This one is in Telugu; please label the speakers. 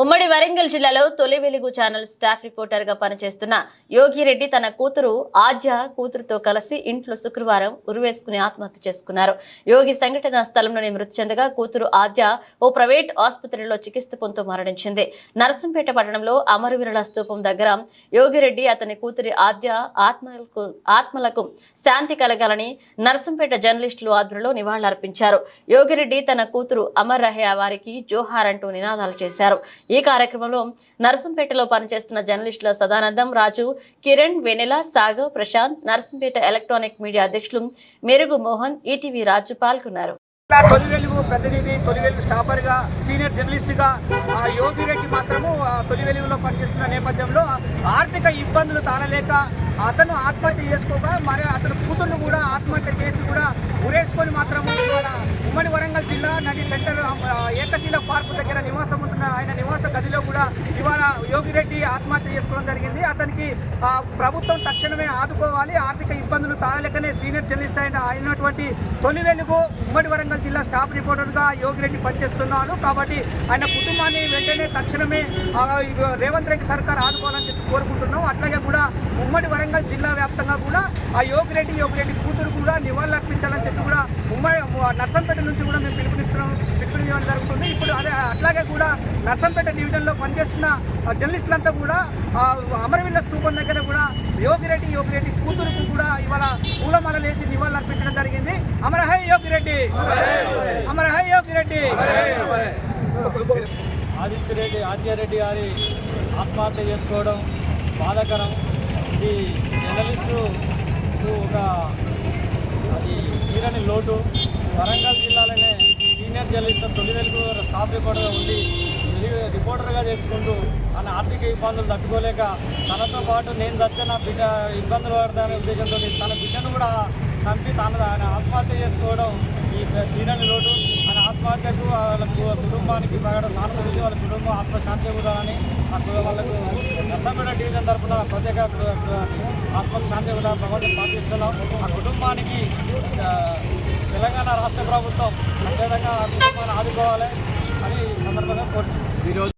Speaker 1: ఉమ్మడి వరంగల్ జిల్లాలో తొలి వెలుగు ఛానల్ స్టాఫ్ రిపోర్టర్గా పనిచేస్తున్న యోగిరెడ్డి తన కూతురు ఆద్య కూతురుతో కలిసి ఇంట్లో శుక్రవారం ఉరివేసుకుని ఆత్మహత్య చేసుకున్నారు. యోగి సంఘటన స్థలంలోనే మృతి చెందగా కూతురు ఆద్య ఓ ప్రైవేట్ ఆసుపత్రిలో చికిత్స పొందుతూ మరణించింది. నరసింపేట పట్టణంలో అమరవీరుల స్తూపం దగ్గర యోగిరెడ్డి అతని కూతురి ఆద్య ఆత్మలకు ఆత్మలకు శాంతి కలగాలని నరసింపేట జర్నలిస్టులు ఆధ్వర్యంలో నివాళులర్పించారు. యోగిరెడ్డి తన కూతురు అమర్ రహే వారికి జోహార్ అంటూ నినాదాలు చేశారు. ఈ కార్యక్రమంలో నరసింపేటలో పనిచేస్తున్న జర్నలిస్టుల సదానందం రాజు కిరణ్ వెనెల సాగర్ ప్రశాంత్ నరసింపేట ఎలక్ట్రానిక్ మీడియా అధ్యక్షులు మెరుగు మోహన్ ఈటీవీ రాజు పాల్గొన్నారు.
Speaker 2: తొలి వెలుగు ప్రతినిధి తొలి వెలుగు స్టాపర్గా సీనియర్ జర్నలిస్ట్గా ఆ యోగిరెడ్డి మాత్రము ఆ తొలి వెలుగులో పనిచేస్తున్న నేపథ్యంలో ఆర్థిక ఇబ్బందులు తానలేక అతను ఆత్మహత్య చేసుకోగా మరి అతను కూతుర్ను కూడా ఆత్మహత్య చేసి కూడా ఉరేసుకొని మాత్రము ఉమ్మడి వరంగల్ జిల్లా నది సెంటర్ ఆ, ఏకశిల పార్కు దగ్గర నివాసం ఉంటున్న ఆయన నివాస గదిలో కూడా ఇవాళ యోగిరెడ్డి ఆత్మహత్య చేసుకోవడం జరిగింది. అతనికి ప్రభుత్వం తక్షణమే ఆదుకోవాలి. ఆర్థిక ఇబ్బందులు తాళలేకనే సీనియర్ జర్నలిస్ట్ అయిన అయినటువంటి తొలి వెలుగు ఉమ్మడి వరంగల్ జిల్లా స్టాఫ్ రిపోర్టర్గా యోగిరెడ్డి పనిచేస్తున్నాను కాబట్టి ఆయన కుటుంబాన్ని వెంటనే తక్షణమే రేవంత్ రెడ్డి సర్కార్ ఆదుకోవాలని చెప్పి కోరుకుంటున్నాం. అట్లాగే కూడా ఉమ్మడి వరంగల్ జిల్లా వ్యాప్తంగా కూడా ఆ యోగిరెడ్డి యోగిరెడ్డి కూతురు కూడా నివాళులు అర్పించాలని చెప్పి కూడా ఉమ్మడి నర్సంపేట నుంచి కూడా మేము పిలుపునిస్తున్నాం. పిలుపునివ్వడం జరుగుతుంది. ఇప్పుడు అదే అట్లాగే కూడా నర్సంపేట డివిజన్లో పనిచేస్తున్న ఆ, జర్నలిస్టులంతా కూడా అమరవీళ్ళ స్తూపం దగ్గర కూడా యోగిరెడ్డి యోగిరెడ్డి కూతురుకు కూడా ఇవాళ పూలమాల వేసి నివాళులు అర్పించడం జరిగింది. అమరహై యోగిరెడ్డి! అమరహై యోగిరెడ్డి!
Speaker 3: ఆదిత్యరెడ్డి ఆదిత్యరెడ్డి గారి ఆత్మహత్య చేసుకోవడం బాధాకరం. ఇది జర్నలిస్టు ఒక అది తీరని లోటు. వరంగల్ జిల్లాలోనే సీనియర్ జర్నలిస్ట్ తొలి వెలుగు స్టాఫ్ రిపోర్టర్గా ఉండి రిపోర్టర్గా చేసుకుంటూ తన ఆర్థిక ఇబ్బందులు తట్టుకోలేక తనతో పాటు నేను తప్పితే నా బిడ్డ ఇబ్బందులు పడతానే ఉద్దేశంతో తన బిడ్డను కూడా చంపి తన ఆత్మహత్య చేసుకోవడం ఈ తీరని లోటు ఆయన ఆత్మహత్యకు వాళ్ళ కుటుంబానికి ప్రగాఢ సానుభూతి వాళ్ళ కుటుంబం ఆత్మశాంతి కూడాలని వాళ్ళకు నర్సంపేట డివిజన్ తరఫున ప్రత్యేక ఆత్మశాంతి ఆత్మకు శాంతి కూడా ప్రభుత్వం పాటిస్తున్నాం. ఆ కుటుంబానికి తెలంగాణ రాష్ట్ర ప్రభుత్వం ప్రత్యేకంగా కుటుంబాన్ని ఆదుకోవాలి అని సందర్భంగా కోరుతున్నాం